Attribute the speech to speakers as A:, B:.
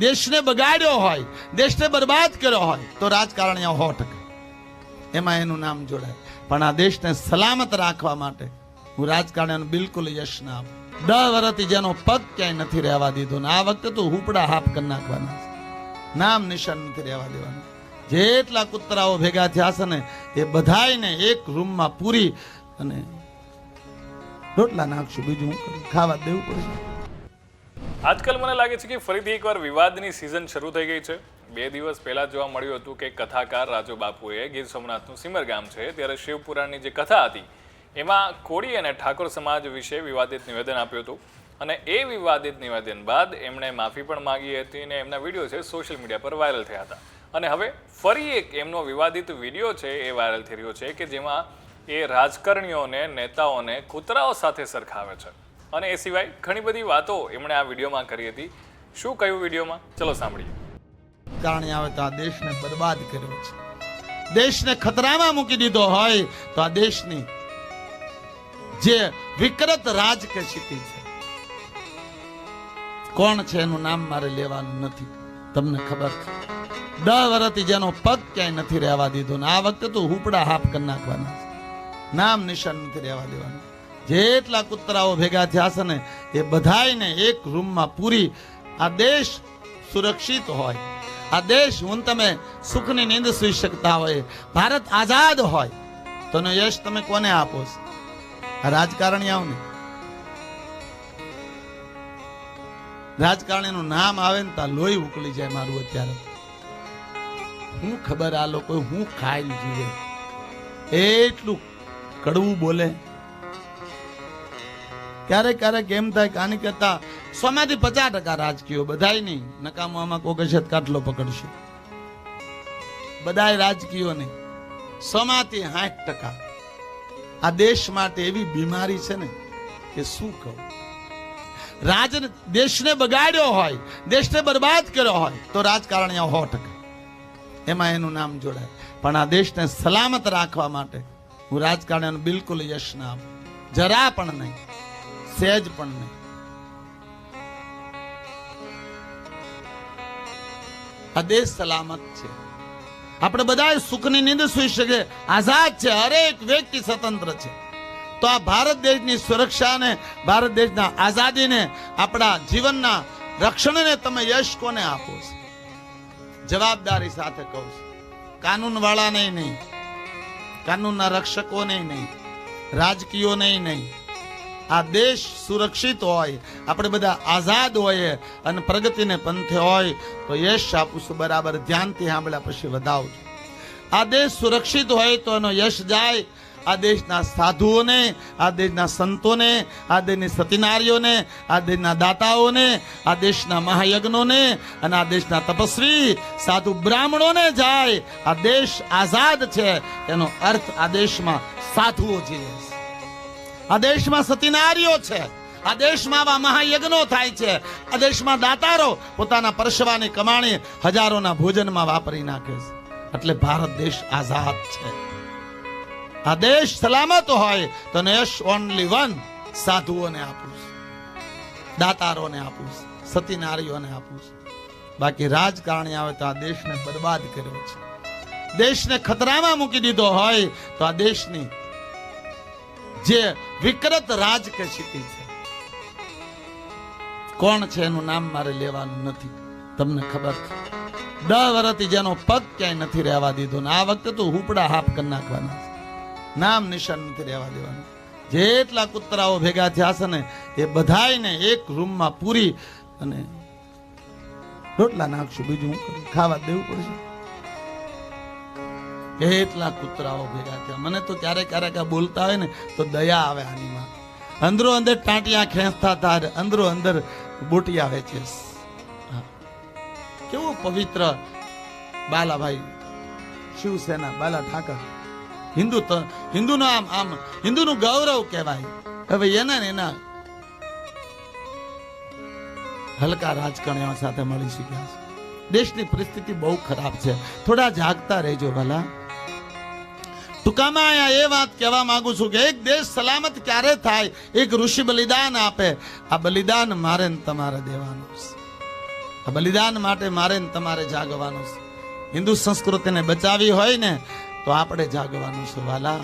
A: દેશને બગાડ્યો હોય, દેશને બરબાદ કર્યો હોય, તો રાજકારણીઓ હો ટકા એમાં એનું નામ જોડાય. પણ આ દેશને સલામત રાખવા માટે હું રાજકારણીઓને બિલકુલ યશ ના આપું. દહ વર્ષથી જેનો પગ ક્યાંય નથી રહેવા દીધો ને આ વખતે તો હુપડા હાફ કરી નાખવાના નામ નિશાન નથી રહેવા દેવાનું. જેટલા કૂતરાઓ ભેગા થયા છે ને, એ બધાયને એક રૂમમાં પૂરી અને રોટલા નાખશું, બીજું ખાવા દેવું પડશે.
B: આજકાલ મને લાગે છે કે ફરીથી એકવાર વિવાદની સિઝન શરૂ થઈ ગઈ છે. બે દિવસ પહેલા જોવા મળ્યું હતું કે કથાકાર રાજુ બાપુએ ગીર સોમનાથનું સિમર ગામ છે, ત્યારે શિવપુરાણની જે કથા હતી, એમાં કોળી અને ઠાકોર સમાજ વિશે વિવાદિત નિવેદન આપ્યું હતું. અને એ વિવાદિત નિવેદન બાદ એમણે માફી પણ માંગી હતી અને એમના વીડિયો છે સોશિયલ મીડિયા પર વાયરલ થયા હતા. અને હવે ફરી એક એમનો વિવાદિત વીડિયો છે એ વાયરલ થઈ રહ્યો છે કે જેમાં એ રાજકારણીઓને, નેતાઓને કૂતરાઓ સાથે સરખાવે છે. અને એ સિવાય ઘણી બધી વાતો એમણે આ વિડીયોમાં કરી હતી. શું કહ્યું વિડીયોમાં? ચલો સાંભળીએ.
A: કારણે આવે તો આ દેશને બરબાદ કર્યો છે. દેશને ખતરામાં મૂકી દીધો હોય તો આ દેશની જે વિકૃત રાજ છે, કોણ છે એનું નામ મારે લેવાનું નથી, તમને ખબર છે? દહ વર્ષથી જેનો પગ ક્યાંય નથી રહેવા દીધો ને આ વખતે તો હુપડા હાફ કરી નાખવાના નામ નિશાન નથી રહેવા દેવાનું. જેટલા કૂતરાઓ ભેગા થયા છે ને, એ બધાને એક રૂમમાં પૂરી આ દેશ સુરક્ષિત હોય. આ દેશ હું તમે સુખની નીંદ સુઈ શકતા હોય, ભારત આઝાદ હોય. તો યશ તમે કોને આપો છો? આ ને રાજકારણીનું નામ આવે ને ત્યાં લોહી ઉકળી જાય મારું અત્યારે. હું ખબર આ લોકો હું ખાઈ જીવે. એટલું કડવું બોલે. ક્યારેક ક્યારેક એમ થાય કે આની કરતા સોમાંથી પચાસ ટકા રાજકીયો બધાય નહીં. નકામો આમાં કોઈ કશે કાટલો પકડશે. બધાય રાજકીયો નહીં. સોમાંથી સાઠ ટકા. આ દેશ માટે એવી બીમારી છે ને કે શું કહું? રાજ દેશને બગાડ્યો હોય, દેશને બરબાદ કર્યો હોય, તો રાજકારણીઓ હો ટકા. એમાં એનું નામ જોડાય. પણ આ દેશને સલામત રાખવા માટે હું રાજકારણીઓને બિલકુલ યશ ના આપું. જરા પણ નહીં. સહેજ પણ નહીં. આ દેશ સલામત છે. આપણે બધા સુખની નિંદ સુઈ શકે. આઝાદ છે, હરેક વ્યક્તિ સ્વતંત્ર છે. તો આ ભારત દેશની સુરક્ષાને ભારત દેશના આઝાદીને આપણા જીવનના રક્ષણને તમે યશ કોને આપો છો? જવાબદારી સાથે કહું છું. કાનૂન વાળાને નહીં. કાનૂનના રક્ષકોને નહીં. રાજકીયોને નહીં. આ દેશ સુરક્ષિત હોય, આપણે બધા આઝાદ હોઈએ અને પ્રગતિને પંથે હોય, તો યશ આપું છું. બરાબર, ધ્યાનથી સાંભળ્યા પછી વધાવજો આ દેશ સુરક્ષિત હોય તો એનો યશ જાય. આ દેશના સાધુઓને, આ દેશના સંતોને, આ દેશની સતીનારીઓને, આ દેશના દાતાઓને, આ દેશના મહાયજ્ઞોને અને આ દેશના તપસ્વી, સાધુ બ્રાહ્મણોને જાય. આ દેશ આઝાદ છે. એનો અર્થ આ દેશમાં સાધુઓ જીવે છે. આ દેશમાં સતીનારીઓ છે. આ દેશમાં આવા મહાયજ્ઞો થાય છે. આ દેશમાં દાતારો પોતાના પરસવાની કમાણી હજારોના ભોજનમાં વાપરી નાખે છે. એટલે ભારત દેશ આઝાદ છે. આ દેશ સલામત હોય તો નેશ ઓનલી વન સાધુઓને આપું છું. દાતારોને આપું છું. સતીનારીઓને આપું છું. બાકી રાજકારણી આવે તો આ દેશને બરબાદ કર્યો છે. દેશને ખતરામાં મૂકી દીધો હોય તો આ દેશની જે વિકૃત રાજ કે છે. કોણ છે એનું નામ મારે લેવાનું નથી. તમને ખબર છે. દહ વર્ષથી જેનો પગ ક્યાંય નથી રહેવા દીધો ને આ વખતે તો હુપડા હાફ કરી નાખવાના નામ નિશાન નથી રહેવા દેવાનું. જેટલા કૂતરાઓ ભેગા થયા છે ને, એ બધાયને એક રૂમમાં પૂરી અને રોટલા નાખશું બીજું ખાવા દેવું પડશે. એટલા કૂતરાઓ ભેગા થયા. મને તો ક્યારેક ક્યારેક આ બોલતા હોય ને, તો દયા આવે આનીમાં અંદરો અંદર ટાંટિયા ખેંચતા તાર અંદરો અંદર બોટી આવે છે. કેવું પવિત્ર બાલાભાઈ શિવસેના, બાલા ઠાકર. હિન્દુ હિન્દુનો આમ આમ, હિન્દુનું ગૌરવ કહેવાય. હવે એના ને એના હલકા રાજકારણીઓ સાથે મળી શક્યા છે. દેશની પરિસ્થિતિ બહુ ખરાબ છે. થોડા જાગતા રહેજો ભલા. ટૂંકામાં અહીંયા એ વાત કહેવા માંગુ છું કે એક દેશ સલામત ક્યારે થાય? એક ઋષિ બલિદાન આપે. આ બલિદાન મારે ને તમારે દેવાનું છે. આ બલિદાન માટે મારે ને તમારે જાગવાનું છે. હિન્દુ સંસ્કૃતિને બચાવી હોય ને, તો આપણે જાગવાનું છે, વાલા.